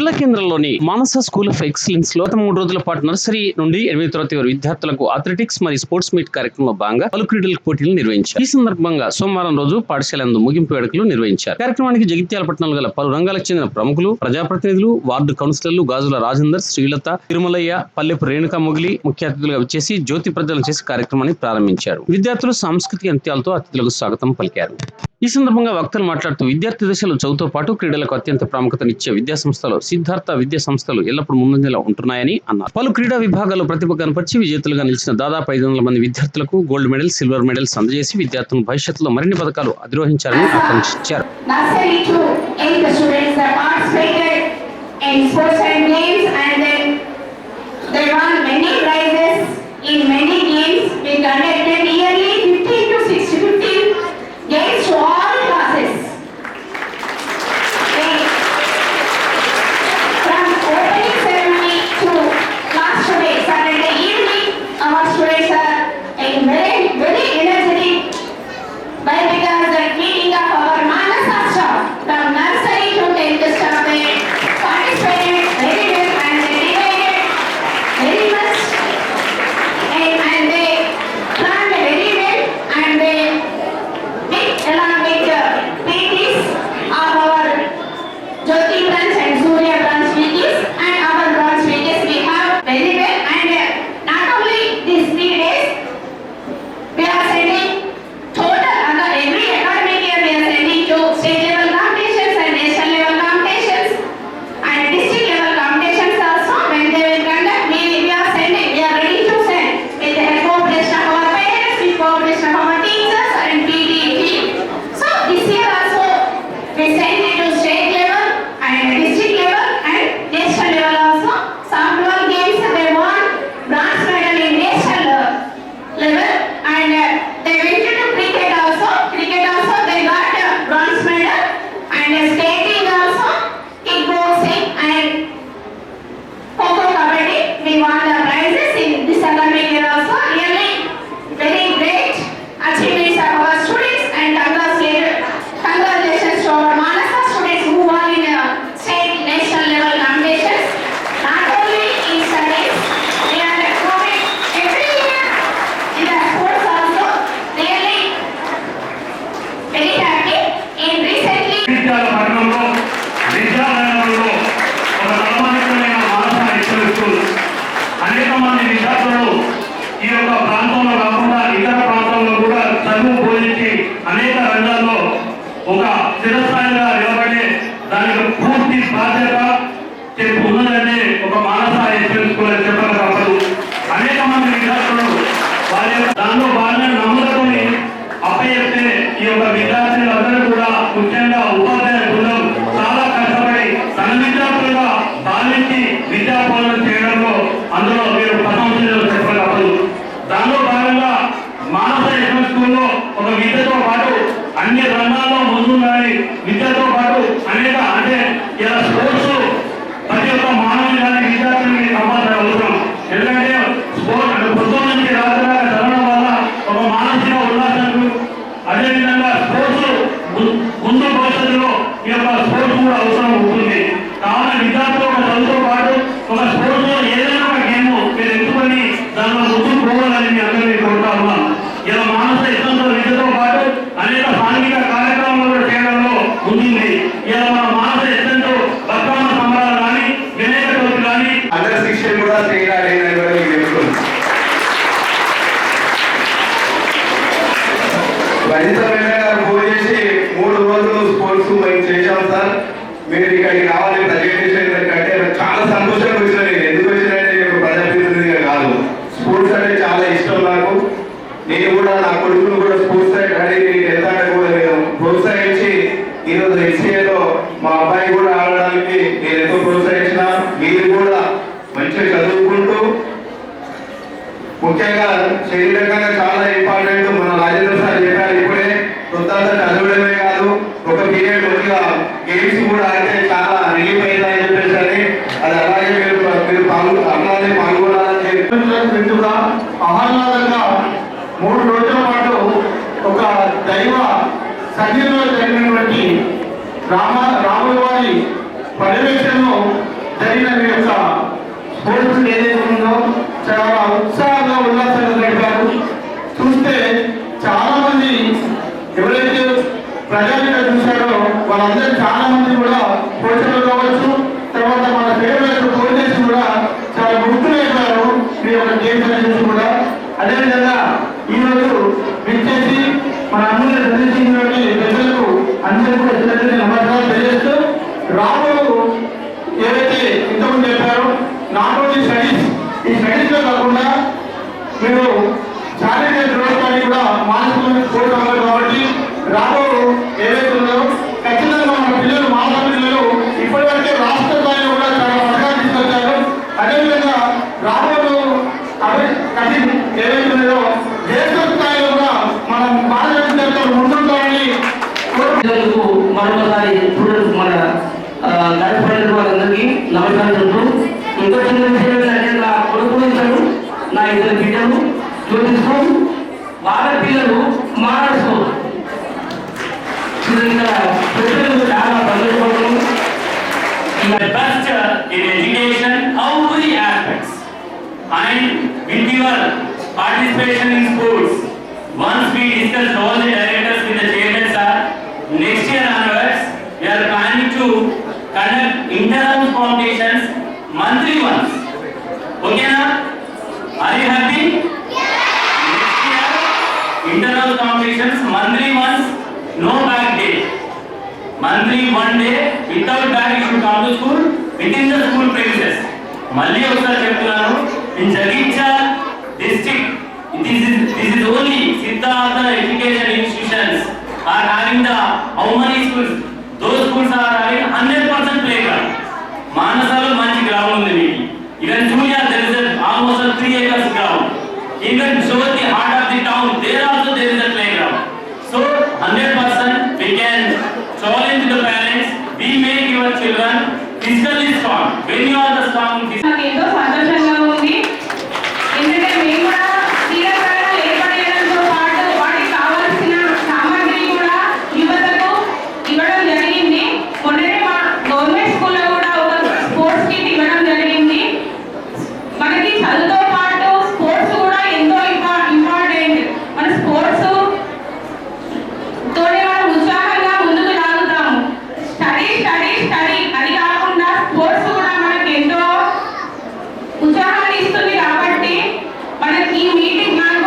జిల్లా కేంద్రంలోని మానస school of ఎక్సలెన్స్లో మూడు రోజుల పాటు నర్సరీ నుండి ఎనిమిది తరగతి వారి విద్యార్థులకు అథ్లెటిక్స్ మరియు స్పోర్ట్స్ మీట్ కార్యక్రమంలో భాగంగా పలు క్రీడల పోటీలు నిర్వహించారు. ఈ సందర్భంగా సోమవారం రోజు పాఠశాల ముగింపు వేడుకలు నిర్వహించారు. కార్యక్రమానికి జగిత్యాల పట్టణంలో గల పలు రంగాలకు చెందిన ప్రముఖులు ప్రజాప్రతినిధులు వార్డు కౌన్సిలర్లు గాజుల రాజేందర్ శ్రీలత తిరుమలయ్య పల్లెపు రేణుకా మొగిలి ముఖ్య అతిథులుగా వచ్చేసి జ్యోతి ప్రజలను చేసి కార్యక్రమాన్ని ప్రారంభించారు. విద్యార్థులు సాంస్కృతిక అంత్యాలతో అతిథులకు స్వాగతం పలికారు. ఈ సందర్భంగా వక్తలు మాట్లాడుతూ విద్యార్థి దశలో చదువుతో పాటు క్రీడలకు అత్యంత ప్రాముఖ్యతనిచ్చే విద్యాసంస్థలో సిద్ధార్థ విద్యా సంస్థలు ఎల్లప్పుడూ ముందంజలో ఉంటున్నాయని అన్నారు. పలు క్రీడా విభాగాల్లో ప్రతిభ కనపరిచి విజేతలుగా నిలిచిన దాదాపు ఐదు వందల మంది విద్యార్థులకు గోల్డ్ మెడల్ సిల్వర్ మెడల్స్ అందజేసి విద్యార్థులను భవిష్యత్తులో మరిన్ని పథకాలు అధిరోహించాలని ఆకాంక్షించారు. And చిరస్థాయిగా అన్ని రంగాల్లో ముందున్నాయి. విద్యతో పాటు అనేక అంటే ఇలా స్పోర్ట్స్ ప్రతి ఒక్క మానవుని కానీ విద్యార్థిని కంపల్సరీ అవసరం. ఎందుకంటే స్పోర్ట్స్ అంటే పుస్తకం నుంచి చదవడం వల్ల ఒక మానసిక ఉల్లాసానికి అదేవిధంగా స్పోర్ట్స్ ముందు భవిష్యత్తులో ఈ యొక్క స్పోర్ట్స్ కూడా అవసరం ఉంటుంది కావున విద్యార్థులు చదువుతో ఈరోజు ఎస్సీఏలో మా అబ్బాయి కూడా ఆడడానికి నేను ఎంతో ప్రోత్సహించిన మీరు కూడా మంచిగా చదువుకుంటూ ముఖ్యంగా శరీరకంగా చాలా ఇంపార్టెంట్ మన రాజేంద్ర సార్ చెప్పారు ఇప్పుడే కొత్త చదవడమే కాదు ఒక పీరియడ్ కొద్దిగా గేమ్స్ కూడా ఆడితే చాలా రిలీఫ్ అయిందని చెప్పేసి అది అలాగే మీరు మీరు పాల్గొ అలాగే పాల్గొనాలని ఆహ్లాదంగా మూడు రోజుల పాటు ఒక దైవ సంగీత రామ రాముల వారి పర్యవేక్షణలో జరిగిన యొక్క స్పోర్ట్స్ ఏదైతే ఉందో చాలా ఉత్సాహంగా ఉల్లాసంగా గడిపారు. చూస్తే చాలా మంది ఎవరైతే ప్రజానిక చూశారో వాళ్ళందరూ చాలా మంది కూడా ఏదైతే ఇంతకుముందు చెప్పారో నాట్ ఓన్లీ స్టడీస్. ఈ స్టడీస్లో కాకుండా మీరు శారీరక దృఢత్వాన్ని కూడా మానసిక కోరుతున్నారు కాబట్టి రాబో ఏదైతే ఇద్దరు బిడ్డలు చూపిస్తూ వాళ్ళ పిల్లలు మాట్లాడుకోరు the best in education, every aspects. And with your participation in sports, once we discussed all the directors with the chairman sir, next year onwards, we are planning to conduct internal competitions, monthly ones. Okay na? Are you happy? Next year, internal competitions, monthly ones, no back day. Monthly one day, without bag you should come to school, within the school premises. మళ్ళీ ఒకసారి చెప్తున్నాను in Jagtial district this is this is only Siddhartha education institutions are having the how many schools though schools are having hundred percent play ground మానసాలో మంచి ground ఉంది మీకు ఇవన్నీ meeting, ma'am.